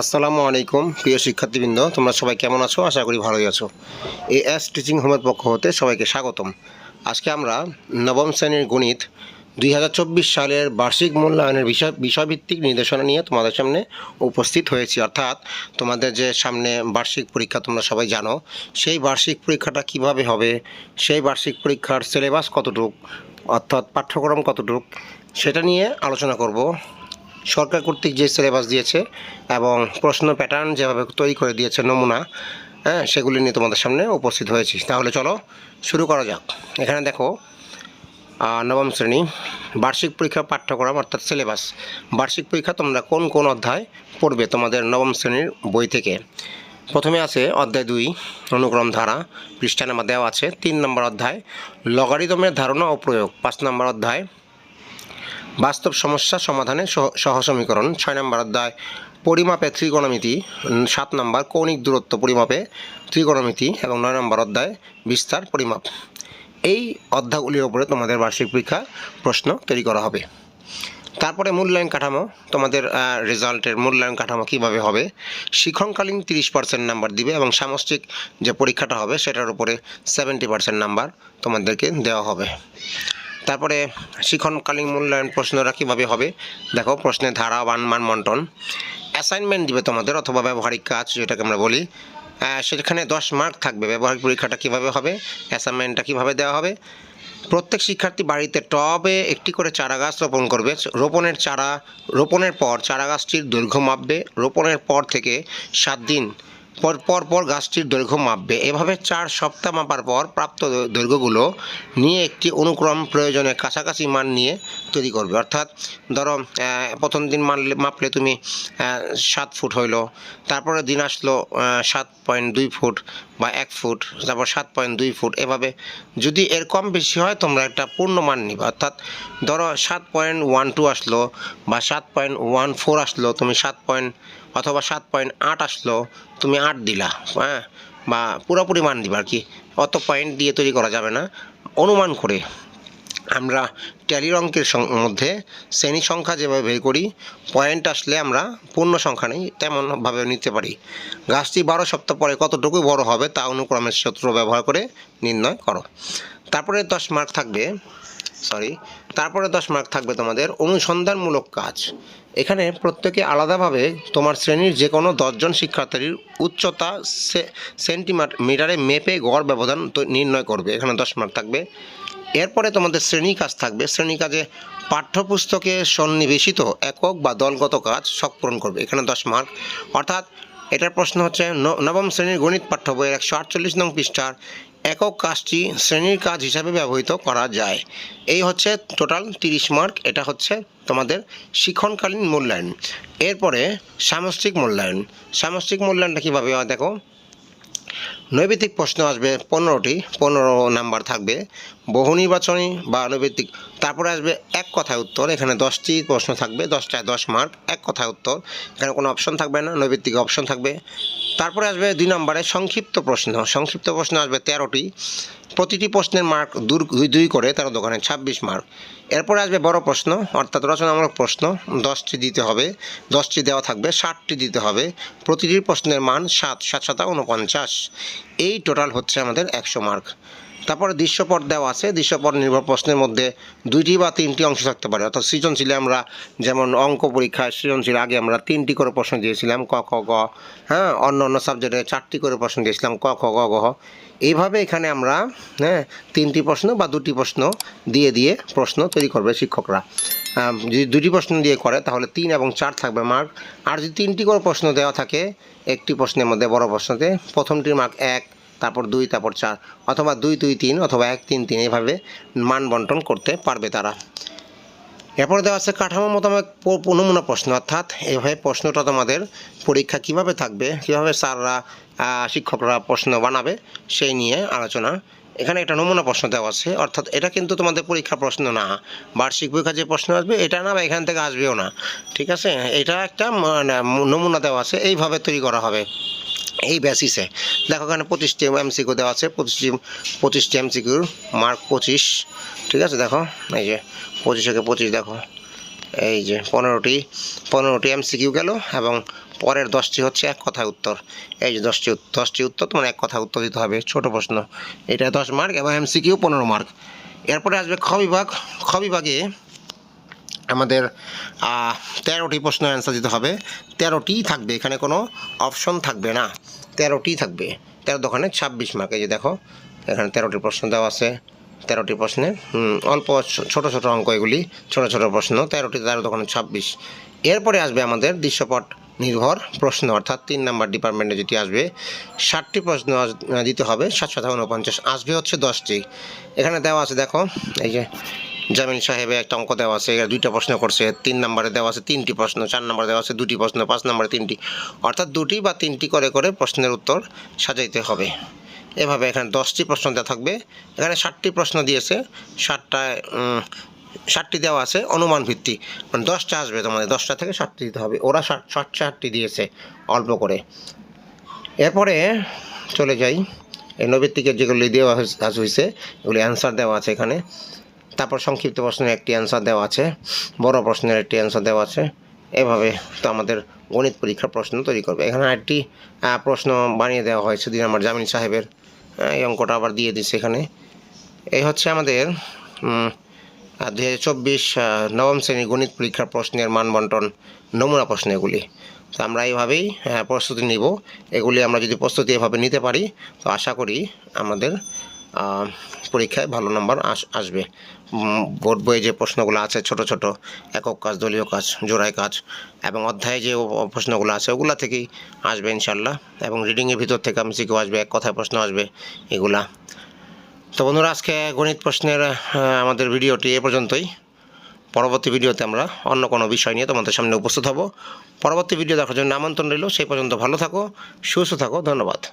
আসসালামু আলাইকুম, প্রিয় শিক্ষার্থীবৃন্দ। তোমরা সবাই কেমন আছো? আশা করি ভালোই আছো। এ এস টিচিং হোমের পক্ষ হতে সবাইকে স্বাগতম। আজকে আমরা নবম শ্রেণির গণিত দুই হাজার চব্বিশ সালের বার্ষিক মূল্যায়নের বিষয় বিষয়ভিত্তিক নির্দেশনা নিয়ে তোমাদের সামনে উপস্থিত হয়েছি। অর্থাৎ তোমাদের যে সামনে বার্ষিক পরীক্ষা তোমরা সবাই জানো, সেই বার্ষিক পরীক্ষাটা কীভাবে হবে, সেই বার্ষিক পরীক্ষার সিলেবাস কতটুক, অর্থাৎ পাঠ্যক্রম কতটুক, সেটা নিয়ে আলোচনা করব। সরকার কর্তৃক যে সিলেবাস দিয়েছে এবং প্রশ্ন প্যাটার্ন যেভাবে তৈরি করে দিয়েছে, নমুনা হ্যাঁ সেগুলি নিয়ে তোমাদের সামনে উপস্থিত হয়েছি। তাহলে চলো শুরু করা যাক। এখানে দেখো নবম শ্রেণি, বার্ষিক পরীক্ষা পাঠ্যক্রম অর্থাৎ সিলেবাস বার্ষিক পরীক্ষা তোমরা কোন কোন অধ্যায় পড়বে তোমাদের নবম শ্রেণির বই থেকে? প্রথমে আছে অধ্যায় দুই, অনুক্রম ধারা, পৃষ্ঠা নাম্বার দেওয়া আছে। তিন নম্বর অধ্যায় লগারিদমের ধারণা ও প্রয়োগ। পাঁচ নম্বর অধ্যায় বাস্তব সমস্যা সমাধানে সহ- সমীকরণ ছয় নম্বর অধ্যায়, পরিমাপে ত্রিকোণমিতি। সাত নম্বর, কৌণিক দূরত্ব পরিমাপে ত্রিকোণমিতি এবং নয় নম্বর অধ্যায়, বিস্তার পরিমাপ। এই অধ্যায়গুলির উপরে তোমাদের বার্ষিক পরীক্ষা প্রশ্ন তৈরি করা হবে। তারপরে মূল্যায়ন কাঠামো, তোমাদের রেজাল্টের মূল্যায়ন কাঠামো কীভাবে হবে শিক্ষণকালীন তিরিশ পার্সেন্ট নাম্বার দিবে এবং সামষ্টিক যে পরীক্ষাটা হবে, সেটার উপরে সেভেন্টি পার্সেন্ট নাম্বার তোমাদেরকে দেওয়া হবে। তারপরে শিক্ষণকালীন মূল্যায়ন প্রশ্নরা কীভাবে হবে? দেখো, প্রশ্নের ধারা বান মান, মন্টন। অ্যাসাইনমেন্ট দিবে তোমাদের অথবা ব্যবহারিক কাজ, যেটাকে আমরা বলি। সেখানে দশ মার্ক থাকবে। ব্যবহারিক পরীক্ষাটা কীভাবে হবে? অ্যাসাইনমেন্টটা কীভাবে দেওয়া হবে? প্রত্যেক শিক্ষার্থী বাড়িতে টবে একটি করে চারা গাছ রোপণ করবে। রোপণের চারা, রোপণের পর চারা গাছটির দৈর্ঘ্য মাপবে। রোপণের পর থেকে সাত দিন পর পর পর গাছটির দৈর্ঘ্য মাপবে। এভাবে চার সপ্তাহ মাপার পর প্রাপ্ত দৈর্ঘ্যগুলো নিয়ে একটি অনুক্রম প্রয়োজনে কাছাকাছি মান নিয়ে তৈরি করবে। অর্থাৎ ধরো প্রথম দিন মানলে, মাপলে তুমি সাত ফুট হইল তারপরে দিন আসলো সাত পয়েন্ট দুই ফুট বা এক ফুট, তারপর সাত পয়েন্ট দুই ফুট। এভাবে যদি এর কম বেশি হয়, তোমরা একটা পূর্ণ মান নিবে। অর্থাৎ ধরো, সাত পয়েন্ট ওয়ান টু আসলো বা সাত পয়েন্ট ওয়ান ফোর আসলো, তুমি সাত পয়েন্ট অথবা সাত পয়েন্ট আট আসলো, তুমি আট দিলা হ্যাঁ? বা পুরোপুরি মান দিবা আর কি। অত পয়েন্ট দিয়ে তৈরি করা যাবে না। অনুমান করে আমরা ট্যালির অঙ্কের মধ্যে শ্রেণি সংখ্যা যেভাবে বের করি, পয়েন্ট আসলে আমরা পূর্ণ সংখ্যা নেই, তেমনভাবে নিতে পারি। গাছটি বারো সপ্তাহ পরে কতটুকু বড় হবে তা অনুক্রমের সূত্র ব্যবহার করে নির্ণয় করো। তারপরে দশ মার্ক থাকবে। সরি তারপরে দশ মার্ক থাকবে তোমাদের। অনুসন্ধানমূলক কাজ। এখানে প্রত্যেকে আলাদাভাবে তোমার শ্রেণির যে কোনো দশজন শিক্ষার্থীর উচ্চতা সেন্টিমিটার মিটারে মেপে গড় ব্যবধান নির্ণয় করবে। এখানে দশ মার্ক থাকবে। এরপরে তোমাদের শ্রেণি কাজ থাকবে। শ্রেণি কাজে পাঠ্যপুস্তকে সন্নিবেশিত একক বা দলগত কাজ শখ পূরণ করবে। এখানে দশ মার্ক অর্থাৎ এটার প্রশ্ন হচ্ছে নবম শ্রেণির গণিত পাঠ্য বইয়ের একশো আটচল্লিশ নং পৃষ্ঠার একক কাজটি শ্রেণির কাজ হিসাবে ব্যবহৃত করা যায়। এই হচ্ছে টোটাল তিরিশ মার্ক এটা হচ্ছে তোমাদের শিক্ষণকালীন মূল্যায়ন। এরপরে সামষ্টিক মূল্যায়ন। সামষ্টিক মূল্যায়নটা কীভাবে দেখো? নৈবেদিক প্রশ্ন আসবে পনেরোটি, পনেরো নাম্বার থাকবে। বহু নির্বাচনী বা নৈবেদিক তারপরে আসবে এক কথায় উত্তর। এখানে দশটি প্রশ্ন থাকবে, দশটায় দশ মার্ক এক কথায় উত্তর। এখানে কোনো অপশন থাকবে না নৈবেদিক অপশন থাকবে। তারপরে আসবে দুই নম্বরে সংক্ষিপ্ত প্রশ্ন। সংক্ষিপ্ত প্রশ্ন আসবে তেরোটি। প্রতিটি প্রশ্নের মার্ক দূর, দুই দুই করে তার দোকানে ছাব্বিশ মার্ক এরপরে আসবে বড় প্রশ্ন, অর্থাৎ রচনামূলক প্রশ্ন। দশটি দিতে হবে। দশটি দেওয়া থাকবে, ষাটটি দিতে হবে। প্রতিটি প্রশ্নের মান সাত সাত, সাতা উনপঞ্চাশ। এই টোটাল হচ্ছে আমাদের একশো মার্ক তারপরে দৃশ্যপট দেওয়া আছে। দৃশ্যপট নির্ভর প্রশ্নের মধ্যে দুইটি বা তিনটি অংশ থাকতে পারে। অর্থাৎ সৃজনশীলে আমরা যেমন অঙ্ক পরীক্ষায় সৃজনশীল আগে আমরা তিনটি করে প্রশ্ন দিয়েছিলাম, ক, খ, গ হ্যাঁ অন্য অন্য সাবজেক্টে চারটি করে প্রশ্ন দিয়েছিলাম, ক, খ, গ গ এইভাবে এখানে আমরা হ্যাঁ তিনটি প্রশ্ন বা দুটি প্রশ্ন দিয়ে দিয়ে প্রশ্ন তৈরি করবে শিক্ষকরা। যদি দুটি প্রশ্ন দিয়ে করে, তাহলে তিন এবং চার থাকবে মার্ক আর যদি তিনটি করে প্রশ্ন দেওয়া থাকে, একটি প্রশ্নের মধ্যে বড় প্রশ্নতে, প্রথমটির মার্ক এক তারপর দুই, তারপর চার, অথবা দুই দুই, তিন, অথবা এক, তিন তিন এভাবে মান বন্টন করতে পারবে তারা। এরপরে দেওয়া আছে কাঠামো মোতাবেক নমুনা প্রশ্ন, অর্থাৎ এভাবে প্রশ্নটা তোমাদের পরীক্ষা কীভাবে থাকবে, কীভাবে স্যাররা শিক্ষকরা প্রশ্ন বানাবে, সেই নিয়ে আলোচনা। এখানে একটা নমুনা প্রশ্ন দেওয়া আছে, অর্থাৎ এটা কিন্তু তোমাদের পরীক্ষা প্রশ্ন না। বার্ষিক পরীক্ষা যে প্রশ্ন আসবে, এটা না বা এখান থেকে আসবেও না। ঠিক আছে? এটা একটা মানে নমুনা দেওয়া আছে, এইভাবে তৈরি করা হবে। এই বেসিসে দেখো এখানে পঁচিশটি এমসিকিউ দেওয়া আছে, পঁচিশটি পঁচিশটি এমসিকিউর মার্ক পঁচিশ, ঠিক আছে? দেখো, এই যে পঁচিশকে পঁচিশ, দেখো, এই যে পনেরোটি পনেরোটি এমসিকিউ গেল এবং পরের দশটি হচ্ছে এক কথায় উত্তর। এই যে দশটি দশটি উত্তর, তোমার এক কথায় উত্তর দিতে হবে, ছোট প্রশ্ন। এটা দশ মার্ক এবং এমসিকিউ পনেরো মার্ক এরপরে আসবে খ বিভাগ। খ বিভাগে আমাদের তেরোটি প্রশ্ন অ্যান্সার দিতে হবে। তেরোটি থাকবে, এখানে কোনো অপশন থাকবে না। তেরোটি থাকবে। তেরো দোকানে ছাব্বিশ মার্ক এই যে দেখো, এখানে তেরোটি প্রশ্ন দেওয়া আছে। তেরোটি প্রশ্নে অল্প ছোট ছোট অঙ্ক এগুলি, ছোট ছোট প্রশ্ন, তেরোটি তেরো দোকানে ছাব্বিশ। এরপরে আসবে আমাদের দৃশ্যপট নির্ভর প্রশ্ন, অর্থাৎ তিন নাম্বার ডিপার্টমেন্টে যেটি আসবে, ষাটটি প্রশ্ন দিতে হবে সাতশো উনপঞ্চাশ, আসবে হচ্ছে দশটি। এখানে দেওয়া আছে, দেখো, এই যে জামিল সাহেবের একটা অঙ্ক দেওয়া আছে দুইটা প্রশ্ন করছে, তিন নম্বরে দেওয়া আছে তিনটি প্রশ্ন, চার নম্বরে দেওয়া আছে দুটি প্রশ্ন, পাঁচ নম্বরে তিনটি। অর্থাৎ দুটি বা তিনটি করে করে প্রশ্নের উত্তর সাজাইতে হবে। এভাবে এখানে দশটি প্রশ্ন দেওয়া থাকবে। এখানে ষাটটি প্রশ্ন দিয়েছে ষাটটায় ষাটটি দেওয়া আছে অনুমান ভিত্তি মানে দশটা আসবে তোমাদের দশটা থেকে ষাটটি দিতে হবে। ওরা ষাট ষাট, ষাটটি দিয়েছে অল্প করে। এরপরে চলে যাই। এই নৈবিত্তিকের যেগুলি দেওয়া হয়েছে এগুলি অ্যান্সার দেওয়া আছে এখানে। তারপর সংক্ষিপ্ত প্রশ্নের একটি অ্যান্সার দেওয়া আছে, বড় প্রশ্নের একটি অ্যান্সার দেওয়া আছে। এভাবে তো আমাদের গণিত পরীক্ষার প্রশ্ন তৈরি করবে। এখানে একটি প্রশ্ন বানিয়ে দেওয়া হয়েছে দুই আমার জামিন সাহেবের। এই অঙ্কটা আবার দিয়ে দিচ্ছে এখানে। এই হচ্ছে আমাদের দু হাজার চব্বিশ নবম শ্রেণির গণিত পরীক্ষার প্রশ্নের মান বন্টন নমুনা প্রশ্ন এগুলি তো আমরা এইভাবেই প্রস্তুতি নিব। এগুলি আমরা যদি প্রস্তুতি এভাবে নিতে পারি, তো আশা করি আমাদের পরীক্ষায় ভালো নম্বর আস- আসবে। বোর্ড বইয়ে যে প্রশ্নগুলো আছে, ছোট ছোট, একক কাজ, দলীয় কাজ জোড়াই কাজ এবং অধ্যায়ে যে প্রশ্নগুলো আছে, ওগুলা থেকেই আসবে ইনশাল্লাহ এবং রিডিংয়ের ভিতর থেকে আমি শিখেও আসবে, এক কথায় প্রশ্ন আসবে এগুলা। তো বন্ধুরা, আজকে গণিত প্রশ্নের আমাদের ভিডিওটি এ পর্যন্তই। পরবর্তী ভিডিওতে আমরা অন্য কোনো বিষয় নিয়ে তোমাদের সামনে উপস্থিত হব। পরবর্তী ভিডিও দেখার জন্য আমন্ত্রণ রইল। সেই পর্যন্ত ভালো থাকো, সুস্থ থাকো, ধন্যবাদ।